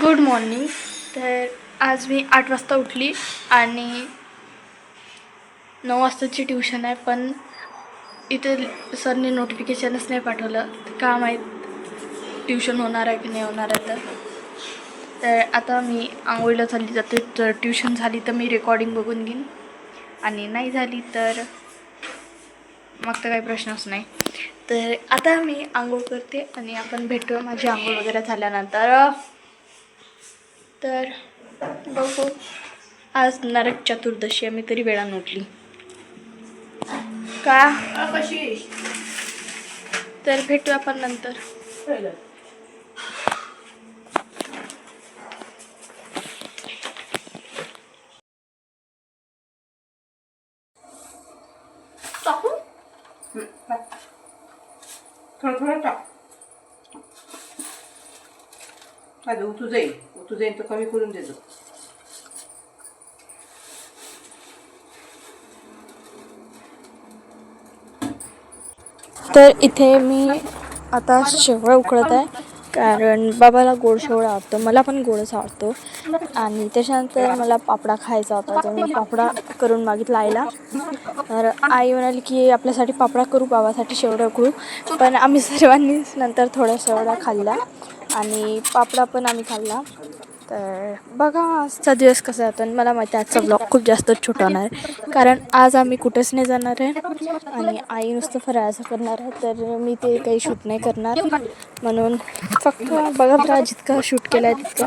Good morning. तर आज मी आठ वाजता उठली आणि नऊ वाजताची ट्युशन आहे पण इथे सरने नोटिफिकेशनच नाही पाठवलं. का माहीत ट्युशन होणार आहे की नाही होणार आहे तर. तर आता मी आंघोळीला झाली जाते. तर ट्युशन झाली तर मी रेकॉर्डिंग बघून घेईन. आणि नाही झाली तर मग तर काही प्रश्नच नाही. तर आता मी आंघोळ करते आणि आपण भेटूया. माझी आंघोळ वगैरे झाल्यानंतर. तर बघू. आज नरक चतुर्दशी मी तरी वेळानं उठली का? कशी तर भेटू आपण नंतर. थोडं थोडं टाक. माझं उतू जाईल तर कमी करून देतो तर इथे मी आता शेवळा उकळत आहे कारण बाबाला गोड शेवळा आवडतो मला पण गोडच आवडतो. आणि त्याच्यानंतर मला पापडा खायचा होता तर मी पापडा करून मागितला आईला. तर आई म्हणाली की आपल्यासाठी पापडा करू बाबासाठी शेवडा करू पण आम्ही सर्वांनीच नंतर थोडा शेवडा खाल्ला. आणि पापडा पण आम्ही खाल्ला. तर बघा आजचा दिवस कसा जातो आणि मला माहिती आहे आजचा ब्लॉग खूप जास्त छोटा होणार आहे. कारण आज आम्ही कुठंच नाही जाणार आहे आणि आई नुसतं फराळाचं करणार आहे तर मी ते काही शूट नाही करणार. म्हणून फक्त बघा बघा जितकं शूट केलं आहे तितकं.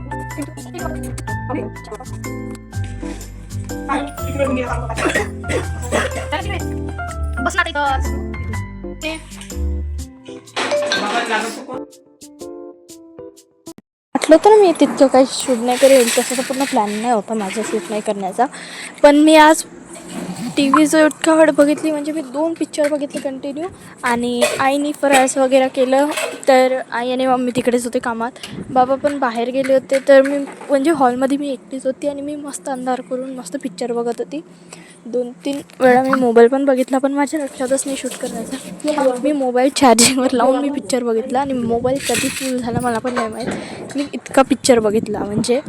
बस ना तिथं म्हटलं तर मी तितकं काही शूट नाही करेल तसं तर पूर्ण प्लॅन नाही होता माझा शूट नाही करण्याचा. पण मी आज टी व्ही जो इतका वेळ बघितली म्हणजे मी दोन पिक्चर बघितले कंटिन्यू आणि आईने फरास वगैरे केलं तर आई आणि मम्मी तिकडेच होते कामात. बाबा पण बाहेर गेले होते तर मी म्हणजे हॉलमध्ये मी एकटीच होती आणि मी मस्त अंधार करून मस्त पिक्चर बघत होती. दोन तीन वेळा मी मोबाईल पण बघितला पण माझ्या लक्षातच नाही शूट करण्याचा मी मोबाईल चार्जिंगवर लावून मी पिक्चर बघितला आणि मोबाईल कधी फुल झाला मला पण नाही माहीत. मी इतका पिक्चर बघितला म्हणजे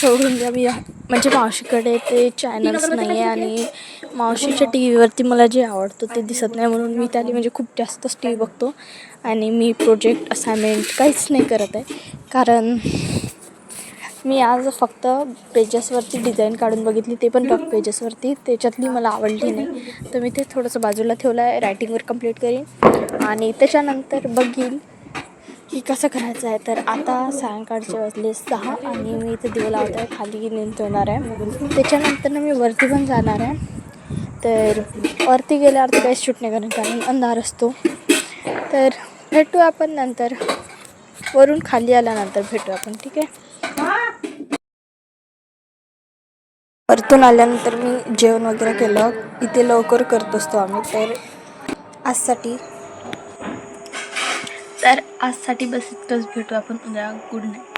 सोडून द्या मी म्हणजे मावशीकडे ते चॅनल्स नाही आहे आणि मावशीच्या टी व्हीवरती मला जे आवडतं ते दिसत नाही. म्हणून मी त्याला म्हणजे खूप जास्तच टी व्ही बघतो आणि मी प्रोजेक्ट असायनमेंट काहीच नाही करत आहे. कारण मी आज फक्त पेजेसवरती डिझाईन काढून बघितली ते पण रफ पेजेसवरती त्याच्यातली मला आवडली नाही. तर मी ते थोडंसं बाजूला ठेवलं आहे रायटिंगवर कंप्लीट करीन. आणि त्याच्यानंतर बघीन की कसं करायचं आहे? तर आता सायंकाळचे वाजले सहा आणि मी इथे दिवे लावत आहे खाली निंतवणार आहे. त्याच्यानंतर मी वरती पण जाणार आहे. तर वरती गेल्यावर तर काहीच शूट नाही करणार कारण अंधार असतो. तर भेटू आपण नंतर. वरून खाली आल्यानंतर भेटू आपण ठीक आहे? परतून आल्यानंतर मी जेवण वगैरे केलं. इथे लवकर करत असतो आम्ही तर आजसाठी तर आजसाठी बस इतकंच. भेटू आपण उद्या. Good night